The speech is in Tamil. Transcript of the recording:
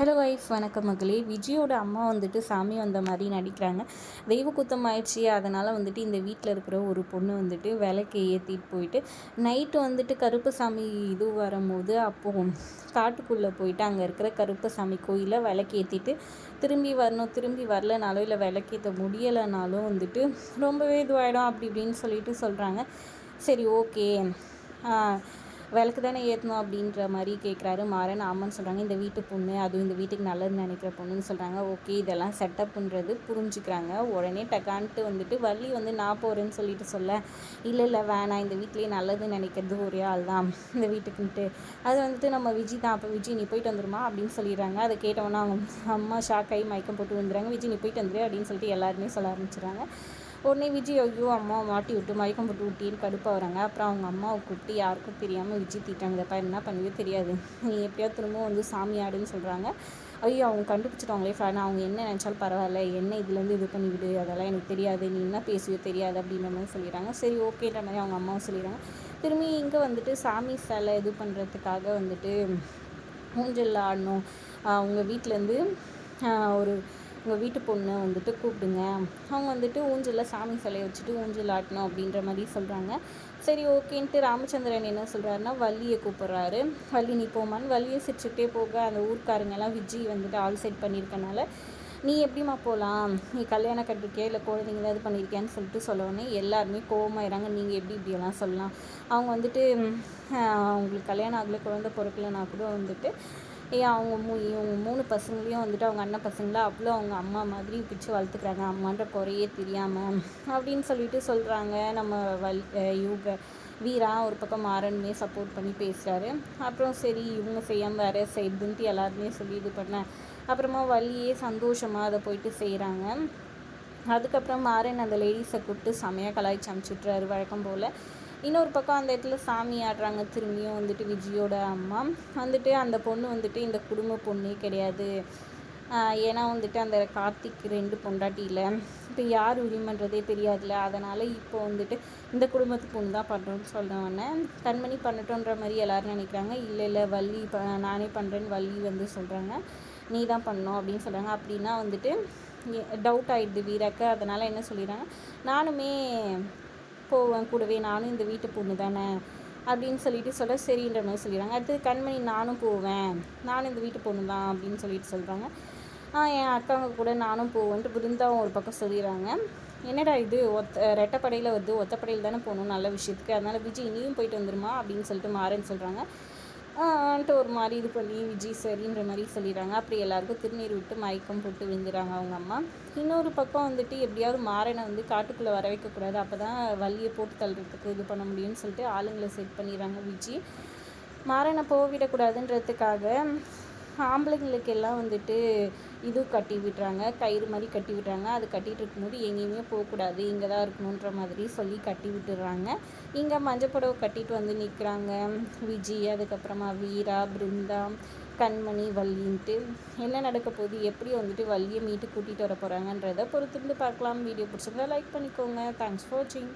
ஹலோ வைஃப் வணக்கம் மகளே. விஜயோட அம்மா வந்துட்டு சாமி வந்த மாதிரி நடிக்கிறாங்க. தெய்வ குத்தம் ஆயிடுச்சு. அதனால் வந்துட்டு இந்த வீட்டில் இருக்கிற ஒரு பொண்ணு வந்துட்டு விளக்கு ஏற்றிட்டு போயிட்டு நைட்டு வந்துட்டு கருப்பு சாமி இது வரும்போது அப்போது காட்டுக்குள்ளே போயிட்டு அங்கே இருக்கிற கருப்பு சாமி கோயிலில் விளக்கு ஏற்றிட்டு திரும்பி வரணும். திரும்பி வரலனாலும் இல்லை விளக்கேற்ற முடியலைனாலும் வந்துட்டு ரொம்பவே இதுவாகிடும் அப்படி இப்படின்னு சொல்லிட்டு சொல்கிறாங்க சரி ஓகே விளக்கு தானே ஏற்றணும் அப்படின்ற மாதிரி கேட்குறாரு மாறன் ஆமான்னு சொல்கிறாங்க இந்த வீட்டு பொண்ணு அதுவும் இந்த வீட்டுக்கு நல்லதுன்னு நினைக்கிற பொண்ணுன்னு சொல்கிறாங்க ஓகே இதெல்லாம் செட்டப்புன்றது புரிஞ்சுக்கிறாங்க. உடனே டக்கான்ட்டு வந்துட்டு வள்ளி வந்து நான் போகிறேன்னு சொல்லிட்டு சொல்ல இல்லை இல்லை வேணாம். இந்த வீட்லேயே நல்லதுன்னு நினைக்கிறது ஒரே ஆள் தான். இந்த வீட்டுக்குன்ட்டு. அது வந்துட்டு நம்ம விஜய் தான். அப்போ விஜய் நீ போயிட்டு வந்துருமா? அப்படின்னு சொல்லிடுறாங்க. அதை கேட்டவொன்னே அவங்க அம்மா ஷாக் ஆகி மயக்கம் போட்டு வந்துடுறாங்க. விஜய் நீ போயிட்டு வந்துரு அப்படின்னு சொல்லிட்டு எல்லாருமே சொல்ல ஆரம்பிச்சிடுறாங்க. உடனே விஜய் ஐயோ அம்மாவை மாட்டி விட்டு மயக்கம் போட்டு விட்டின்னு கடுப்பாக வராங்க. அப்புறம் அவங்க அம்மாவை கூப்பிட்டு யாருக்கும் தெரியாமல் விஜய் தீட்டாங்கப்பா என்ன பண்ணவே தெரியாது. நீ எப்படியாவது திரும்பவும் வந்து சாமி ஆடுன்னு சொல்கிறாங்க ஐயோ அவங்க கண்டுபிடிச்சிட்டாங்களே ஃபேன் அவங்க என்ன நினச்சாலும் பரவாயில்ல. என்ன இதுலேருந்து இது பண்ணிவிடு அதெல்லாம் எனக்கு தெரியாது. நீ என்ன பேசுவே தெரியாது அப்படின்ற மாதிரி சொல்லிடுறாங்க. சரி ஓகேன்ற மாதிரி அவங்க அம்மாவும் சொல்லிடுறாங்க. திரும்பி இங்கே வந்துட்டு சாமி சிலை இது பண்ணுறதுக்காக வந்துட்டு ஊஞ்சலில் ஆடணும். அவங்க வீட்டிலேருந்து ஒரு உங்கள் வீட்டு பொண்ணை வந்துட்டு கூப்பிடுங்க. அவங்க வந்துட்டு ஊஞ்சலில் சாமி சிலையை வச்சுட்டு ஊஞ்சல் ஆட்டணும் அப்படின்ற மாதிரி சொல்கிறாங்க சரி ஓகேன்ட்டு ராமச்சந்திரன் என்ன சொல்கிறாருன்னா வள்ளியை கூப்பிட்றாரு. வள்ளி நீ போமான்னு வள்ளியை சிரிச்சுக்கிட்டே போக அந்த ஊர்க்காரங்கெல்லாம் விஜய் வந்துட்டு ஆல் சைட் பண்ணியிருக்கனால நீ எப்படிம்மா போகலாம் நீ கல்யாணம் கட்டிருக்கியா? இல்லை குழந்தைங்க ஏதாவது பண்ணியிருக்கியான்னு சொல்லிட்டு சொல்லவுடனே எல்லாருமே கோவமாயிறாங்க நீங்கள் எப்படி இப்படியெல்லாம் சொல்லலாம்? அவங்க வந்துட்டு அவங்களுக்கு கல்யாணம் ஆகலை குழந்தை பிறக்கலைன்னா கூட வந்துட்டு ஏன் அவங்க மூ இவங்க மூணு பசங்களையும் வந்துட்டு அவங்க அண்ணன் பசங்களை அவ்வளோ அவங்க அம்மா மாதிரி பிடிச்சி வளர்த்துக்கிறாங்க. அம்மான்ற குறையே தெரியாமல் அப்படின்னு சொல்லிட்டு சொல்கிறாங்க நம்ம வல் இவங்க வீரா ஒரு பக்கம் மாறனுமே சப்போர்ட் பண்ணி பேசுகிறாரு அப்புறம் சரி இவங்க செய்யாமல் வேறு செய்யுதுன்ட்டு எல்லாருமே சொல்லி இது பண்ணேன் அப்புறமா வழியே சந்தோஷமாக அதை போயிட்டு செய்கிறாங்க அதுக்கப்புறம் மாறன் அந்த லேடிஸை கூப்பிட்டு செமையாக கலாய்ச்சி அமுச்சுட்றாரு வழக்கம் போல். இன்னொரு பக்கம் அந்த இடத்துல சாமி ஆடுறாங்க திரும்பியும் வந்துட்டு விஜயோட அம்மா. வந்துட்டு அந்த பொண்ணு வந்துட்டு இந்த குடும்ப பொண்ணே கிடையாது. ஏன்னா வந்துட்டு அந்த கார்த்திக் ரெண்டு பொண்டாட்டியில் இப்போ யார் உரிமன்றதே தெரியாதுல்ல. அதனால் இப்போ வந்துட்டு இந்த குடும்பத்து பொண்ணு தான் பண்ணுறோன்னு சொன்னவொடனே கண்மணி பண்ணட்டோன்ற மாதிரி எல்லோரும் நினைக்கிறாங்க. இல்லை இல்லை வள்ளி ப நானே பண்ணுறேன்னு வள்ளி வந்து சொல்கிறாங்க நீ தான் பண்ணோம் அப்படின்னு சொல்கிறாங்க அப்படின்னா வந்துட்டு டவுட் ஆகிடுது வீராக்கு. அதனால் என்ன சொல்லிடுறாங்க? நானுமே போவேன் கூடவே நானும் இந்த வீட்டு பொண்ணு தானே அப்படின்னு சொல்லிட்டு சொல்ல சரின்ற மாதிரி சொல்லிடுறாங்க. அடுத்தது கண்மணி நானும் போவேன். நானும் இந்த வீட்டு பொண்ணு தான் அப்படின்னு சொல்லிட்டு சொல்கிறாங்க என் அக்காங்க கூட நானும் போவேன்ட்டு பிருந்தாவும் ஒரு பக்கம் சொல்லிடுறாங்க. என்னடா இது? ஒத்த ரெட்டப்படையில் வருது ஒத்தப்படையில் தானே போகணும் நல்ல விஷயத்துக்கு. அதனால் விஜய் இனியும் போயிட்டு வந்துருமா அப்படின்னு சொல்லிட்டு மாறேன்னு சொல்கிறாங்க ஆன்ட்டு ஒரு மாதிரி இது பண்ணி விஜய் சரின்ற மாதிரி சொல்லிடுறாங்க. அப்படி எல்லாருக்கும் திருநீர் விட்டு மயக்கம் போட்டு விழுந்துறாங்க அவங்க அம்மா. இன்னொரு பக்கம் வந்துட்டு எப்படியாவது மாறனை வந்து காட்டுக்குள்ளே வர வைக்கக்கூடாது. அப்போ தான் வள்ளியை போட்டு தள்ளுறதுக்கு இது பண்ண முடியும்னு சொல்லிட்டு ஆளுங்களை செட் பண்ணிடுறாங்க விஜய் மாறனை போவிடக்கூடாதுன்றதுக்காக ஆம்பளைங்களுக்கு எல்லாம் வந்துட்டு இது கட்டி விடுறாங்க கயிறு மாதிரி கட்டி விடுறாங்க அது கட்டிகிட்டு இருக்கும்போது எங்கேயுமே போகக்கூடாது. இங்கே தான் இருக்கணுன்ற மாதிரி சொல்லி கட்டி விட்டுடுறாங்க இங்கே மஞ்சள் புடவை கட்டிட்டு வந்து நிற்கிறாங்க. விஜய் அதுக்கப்புறமா வீரா பிருந்தா கண்மணி வள்ளின்ட்டு. என்ன நடக்க போகுது? எப்படி வந்துட்டு வள்ளியை மீட்டு கூட்டிகிட்டு வர போகிறாங்கன்றதை பொறுத்திருந்து பார்க்கலாம். வீடியோ பிடிச்சிருந்தா லைக் பண்ணிக்கோங்க. தேங்க்ஸ் ஃபார் வாட்சிங்